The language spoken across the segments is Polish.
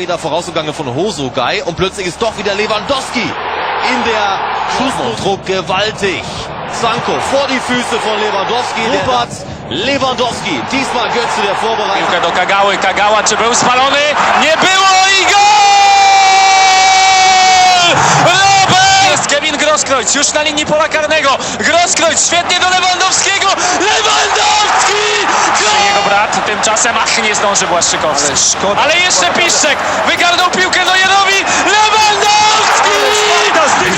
Feder vorausgegangen von Hosogai und plötzlich ist doch wieder Lewandowski in der Schussdruck gewaltig. Sanko vor die Füße von Lewandowski. Rupert Lewandowski. Diesmal Götze der Vorbereitung. Piłkę do Kagały. Kagała czy był spalony? Nie było i gol! Grosskreutz już na linii pola karnego. Grosskreutz świetnie do Lewandowskiego. Lewandowski! Gol! Jego brat tymczasem ach nie zdąży Błaszczykowski. Ale szkoda. Ale jeszcze Piszczek wygarnął piłkę Nojerowi. Lewandowski!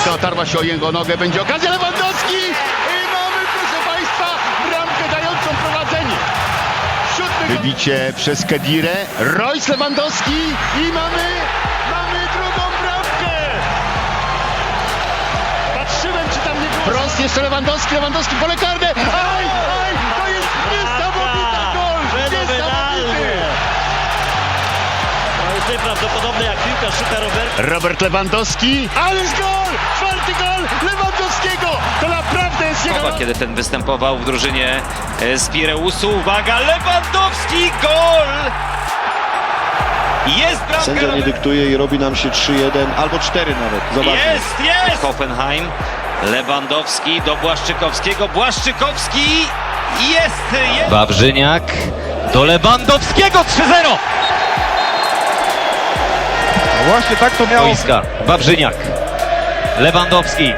To tarła się o jego nogę, będzie okazja Lewandowski i mamy proszę Państwa bramkę dającą prowadzenie. Siódmy Wybicie przez Kedirę, Royce Lewandowski i mamy, Prost jeszcze Lewandowski, Lewandowski pole karne. Aj, aj, to jest niesamowity gol. Niesamowity. To jest nieprawdopodobne jak piłka szuka Roberta. Robert Lewandowski, ależ gol! Czwarty gol Lewandowskiego! To naprawdę jest jego... Kiedy ten występował w drużynie e, z Pireusu. Uwaga, Lewandowski, gol! Jest bramka! Sędzia nie dyktuje i robi nam się 3-1 albo 4 nawet. Zobaczmy. Jest, jest! Hoffenheim, Lewandowski do Błaszczykowskiego, Błaszczykowski jest, jest! Wawrzyniak do Lewandowskiego 3-0! Właśnie tak to miało. Boiska, Wawrzyniak, Lewandowski,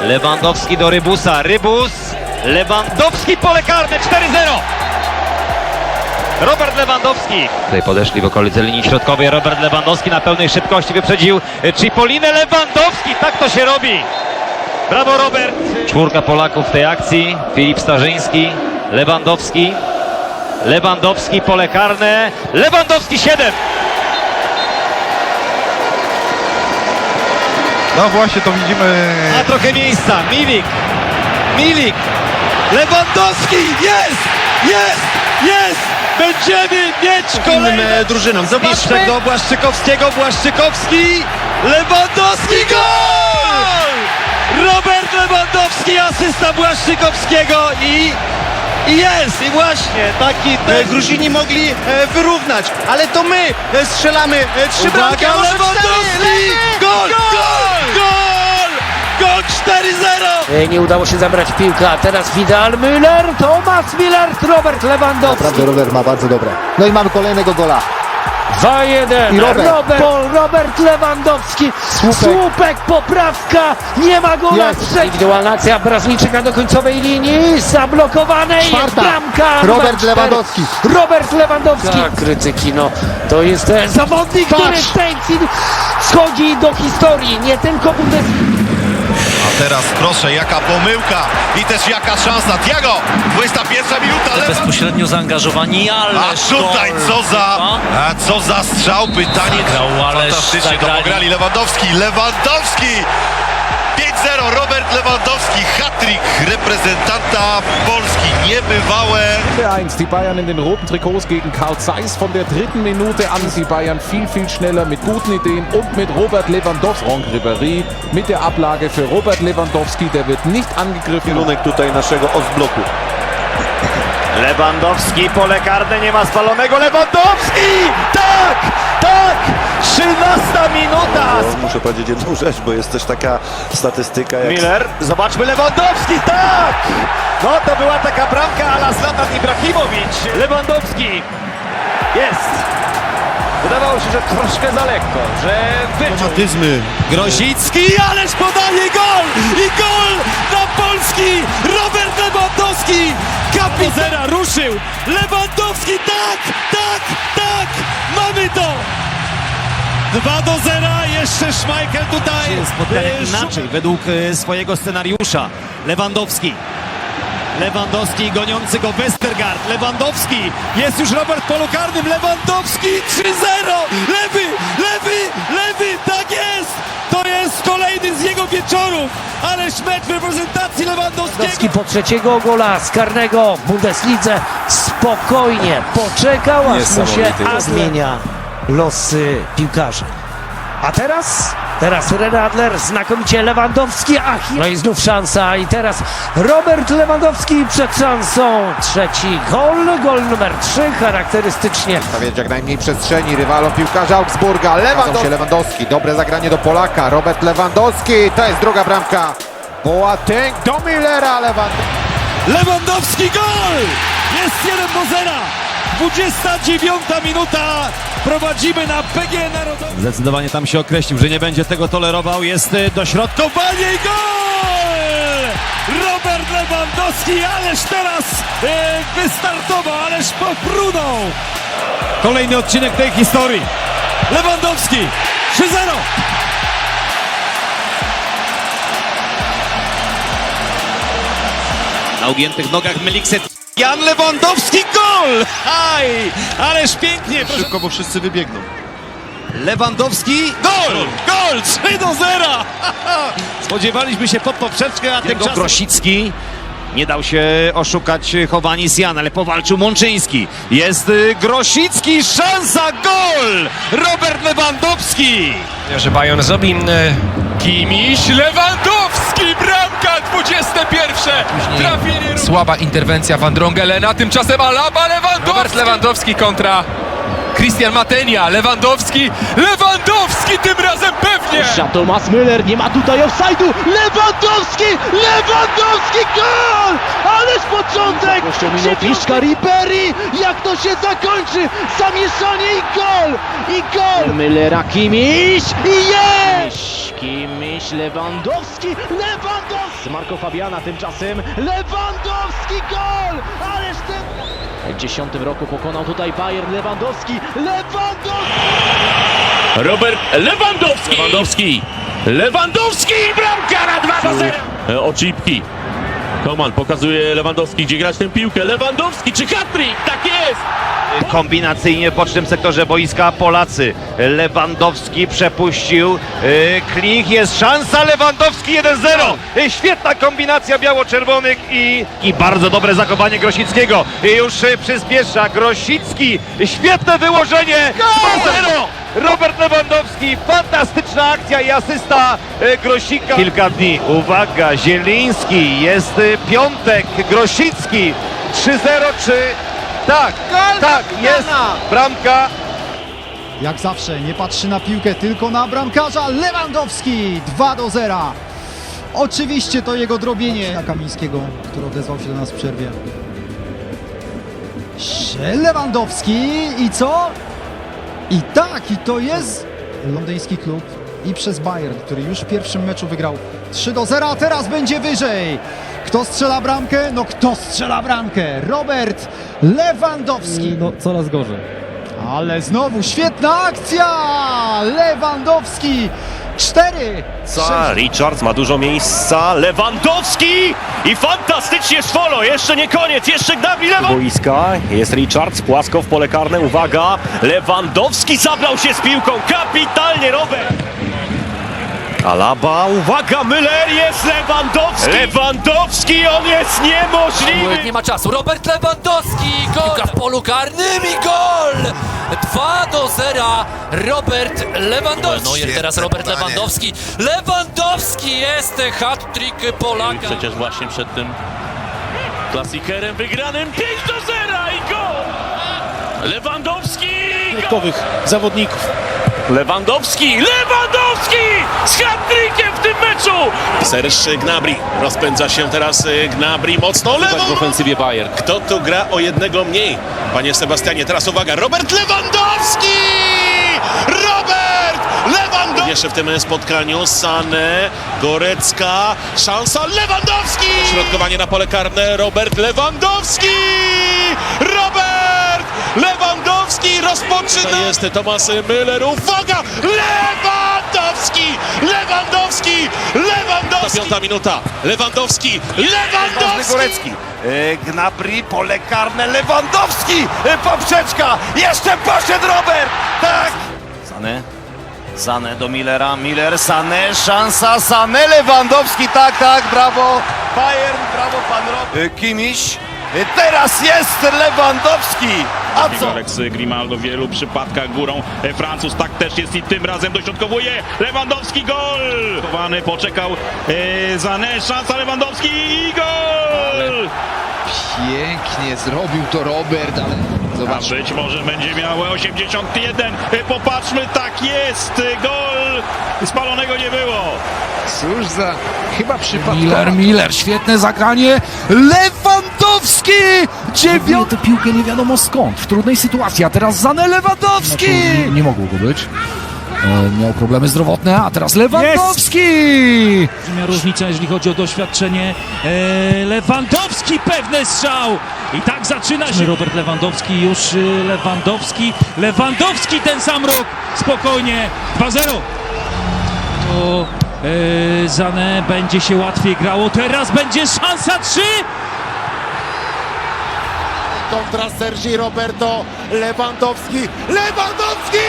Lewandowski do Rybusa, Rybus, Lewandowski pole karne 4-0! Robert Lewandowski. Tutaj podeszli w okolice linii środkowej. Robert Lewandowski na pełnej szybkości wyprzedził Cipolinę Lewandowski. Tak to się robi. Brawo Robert. Czwórka Polaków w tej akcji. Filip Starzyński, Lewandowski. Lewandowski pole karne. Lewandowski 7. No właśnie to widzimy. A trochę miejsca. Milik. Milik. Lewandowski. Jest! Jest! Jest! Będziemy mieć kolejne drużyną. Zobaczmy. do Błaszczykowskiego. Błaszczykowski. Lewandowski. Gol! Robert Lewandowski. Asysta Błaszczykowskiego i... Jest! I właśnie taki ten... Gruzini mogli e, wyrównać, ale to my e, strzelamy e, trzy bramki, a Uwaga, może Lewandowski! Gol! Gol! Gol! Gol 4-0! E, Nie udało się zabrać piłka, a teraz Vidal Müller, Thomas Müller, Robert Lewandowski. Naprawdę Robert ma bardzo dobre. No i mamy kolejnego gola. 2-1. I Robert. Robert, Paul, Robert Lewandowski. Słupek. Słupek, poprawka. Nie ma gola. Prze- Indywidualna akcja Brazylijczyka do końcowej linii. Zablokowane jest Czwarta. bramka. Robert. Lewandowski. Robert Lewandowski. Tak, krytyki, no. To jest zawodnik, który Patrz. w tej chwili wchodzi do historii. Nie tylko Bundesliga. Teraz proszę, jaka pomyłka i też jaka szansa. Tiago, 21 minuta, lewa. Bezpośrednio zaangażowani, ale A tutaj co za, a co za strzał, pytanie. Zagrał, ależ Fantastycznie to zagrali. pograli Lewandowski, Lewandowski! 5-0, Robert Lewandowski, hat-trick reprezentanta Polski, niebywałe. 1. Die Bayern in den roten Trikots gegen Karl Zeiss von der dritten Minute an. Die Bayern viel, viel schneller mit guten Ideen und mit Robert Lewandowski. Ribéry mit der Ablage für Robert Lewandowski. Der wird nicht angegriffen. Kierunek tutaj naszego off-bloku. Lewandowski, pole karne, nie ma spalonego. Lewandowski! Tak! Tak! 13 minuta! No, muszę powiedzieć jedną rzecz, bo jest też taka statystyka jak... Miller, zobaczmy Lewandowski, tak! No to była taka bramka ala Zlatan Ibrahimowicz. Lewandowski jest. Wydawało się, że troszkę za lekko, że wyczuł. Automatyzmy. Grosicki, ależ podanie gol! I gol na Polski! Robert Lewandowski! Kapitera ruszył! Lewandowski, tak! Tak! Tak! Mamy to! 2 do 0, jeszcze Schmeichel tutaj. e, inaczej, według e, swojego scenariusza. Lewandowski. Lewandowski goniący go Westergaard. Lewandowski. Jest już Robert w polu karnym. Lewandowski 3-0. Lewy, lewy, lewy. Tak jest. To jest kolejny z jego wieczorów. Ależ mecz w reprezentacji Lewandowskiego. Lewandowski po trzeciego gola z karnego w Bundeslidze spokojnie poczekał, aż mu się a zmienia losy piłkarzy. A teraz Teraz Rene Adler, znakomicie Lewandowski, ach, no i znów szansa i teraz Robert Lewandowski przed szansą. Trzeci gol, gol numer trzy, charakterystycznie. Stawiać jak najmniej przestrzeni rywalom piłkarza Augsburga. Lewandowski. się Lewandowski. Dobre zagranie do Polaka. Robert Lewandowski. To jest druga bramka. Boateng do Millera. Lewandowski. Lewandowski gol! Jest 1 do 0. 29 minuta. Prowadzimy na PG Narodowy. Zdecydowanie tam się określił, że nie będzie tego tolerował. Jest y, dośrodkowanie i gol! Robert Lewandowski, ależ teraz y, wystartował, ależ popłynął. Kolejny odcinek tej historii. Lewandowski 3-0. Na ugiętych nogach Melikset. Jan Lewandowski gol! Aj! Ależ pięknie! Proszę. Szybko, bo wszyscy wybiegną. Lewandowski gol! Gol! 3 do 0! Spodziewaliśmy się pod poprzeczkę, a tymczasem... Grosicki. Nie dał się oszukać Chowanis Jan, ale powalczył Mączyński. Jest y, Grosicki, szansa, gol! Robert Lewandowski! Że Bayern zrobi Kimiś Lewandowski, 21. Trafienie Słaba interwencja Van Drongelen, a tymczasem Alaba Lewandowski. Robert Lewandowski kontra Christian Matenia. Lewandowski, Lewandowski tym razem pewnie. Thomas Müller, nie ma tutaj offside'u. Lewandowski, Lewandowski, gol! Ależ początek! Przepiszka Ribery, jak to się zakończy? Zamieszanie i gol! I gol! Müllera, Kimiś i jest! Kimiś, Lewandowski, Lewandowski! Marco Fabiana tymczasem, Lewandowski, gol! Ależ ten... W dziesiątym roku pokonał tutaj Bayern Lewandowski, Lewandowski! Robert Lewandowski. Lewandowski. Lewandowski bramka na 2 do 0. Oczipki. Koman pokazuje Lewandowski, gdzie grać tę piłkę. Lewandowski czy hat-trick? Tak jest! Kombinacyjnie w bocznym sektorze boiska Polacy. Lewandowski przepuścił. y, Klich jest szansa. Lewandowski 1-0. Y, Świetna kombinacja biało-czerwonych i, i bardzo dobre zachowanie Grosickiego. Już przyspiesza Grosicki. Świetne wyłożenie. 2-0. Robert Lewandowski, fantastyczna akcja i asysta y, Grosika. Kilka dni. Uwaga, Zieliński, jest y, piątek, Grosicki. 3-0 czy... Tak, tak, jest bramka. Jak zawsze nie patrzy na piłkę, tylko na bramkarza Lewandowski 2 do 0. Oczywiście to jego drobienie na Kamińskiego, który odezwał się do nas w przerwie. Lewandowski i co? I tak, i to jest londyński klub i przez Bayern, który już w pierwszym meczu wygrał 3 do 0, a teraz będzie wyżej. Kto strzela bramkę? No kto strzela bramkę? Robert Lewandowski. No coraz gorzej. Ale znowu świetna akcja! Lewandowski 4 Sa, Richards ma dużo miejsca. Lewandowski i fantastycznie Swolo. Jeszcze nie koniec, jeszcze Gnabry Lewandowski. Boiska, jest Richards, płasko w pole karne, uwaga. Lewandowski zabrał się z piłką, kapitalnie Robert. Alaba, uwaga, Müller jest Lewandowski! Lewandowski, on jest niemożliwy! Nie ma czasu. Robert Lewandowski, gol! Piłka w polu karnym i gol! 2 do 0. Robert Lewandowski. Neuer teraz Robert Lewandowski. Lewandowski jest hat-trick Polaka. Przecież właśnie przed tym klasikerem wygranym 5 do 0 i gol! Lewandowski! Dodatkowych zawodników. Lewandowski, Lewandowski z hat-trickiem w tym meczu! Serge Gnabry rozpędza się teraz y, Gnabry mocno lewą. W ofensywie Bayern. Kto tu gra o jednego mniej? Panie Sebastianie, teraz uwaga, Robert Lewandowski! Robert Lewandowski! Jeszcze w tym spotkaniu Sane, Gorecka, szansa Lewandowski! Środkowanie na pole karne, Robert Lewandowski! Robert Lewandowski rozpoczyna! To jest Tomasz Müller, uwaga! Lewandowski! Lewandowski! Lewandowski! Piąta minuta, Lewandowski! Lewandowski! Górecki. Y, Gnabry, pole karne, Lewandowski! Y, Poprzeczka! Jeszcze poszedł Robert! Tak! Sane. Sane do Millera, Miller, Sane, szansa, Sane, Lewandowski, tak, tak, brawo, Bayern, brawo pan Robert. Y, Kimiś, Teraz jest Lewandowski. A co? Alex Grimaldo w wielu przypadkach górą. E, Francuz tak też jest i tym razem dośrodkowuje. Lewandowski gol! Chowany poczekał e, Zane, szansa Lewandowski i gol! Pięknie zrobił to Robert, ale A zobacz. być może będzie miało 81. E, Popatrzmy, tak jest! E, Gol! Spalonego nie było. Cóż za chyba przypadkowa. Miller, Miller, świetne zagranie. Lewandowski! Dziewiąty piłkę nie wiadomo skąd, w trudnej sytuacji, a teraz Zane Lewandowski! Nie, nie mogło go być. E, miał problemy zdrowotne, a teraz Lewandowski! Olbrzymia różnica, jeżeli chodzi o doświadczenie. E, Lewandowski, pewny strzał! I tak zaczyna się. Robert Lewandowski, już y, Lewandowski. Lewandowski ten sam rok. Spokojnie. 2-0. To e, Zane będzie się łatwiej grało. Teraz będzie szansa 3. Kontra Sergi Roberto Lewandowski. Lewandowski!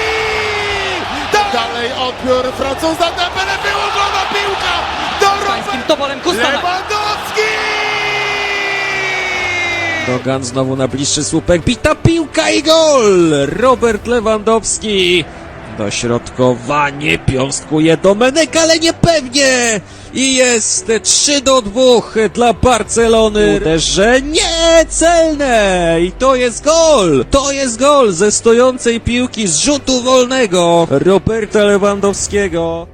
Dalej odbiór Francuza. Dembele wyłożona piłka do Roberta. Lewandowski! Dogan znowu na bliższy słupek, bita piłka i gol! Robert Lewandowski! Dośrodkowanie piąstkuje Domenek, ale niepewnie! I jest 3 do 2 dla Barcelony. Uderzenie celne! I to jest gol! To jest gol ze stojącej piłki z rzutu wolnego Roberta Lewandowskiego.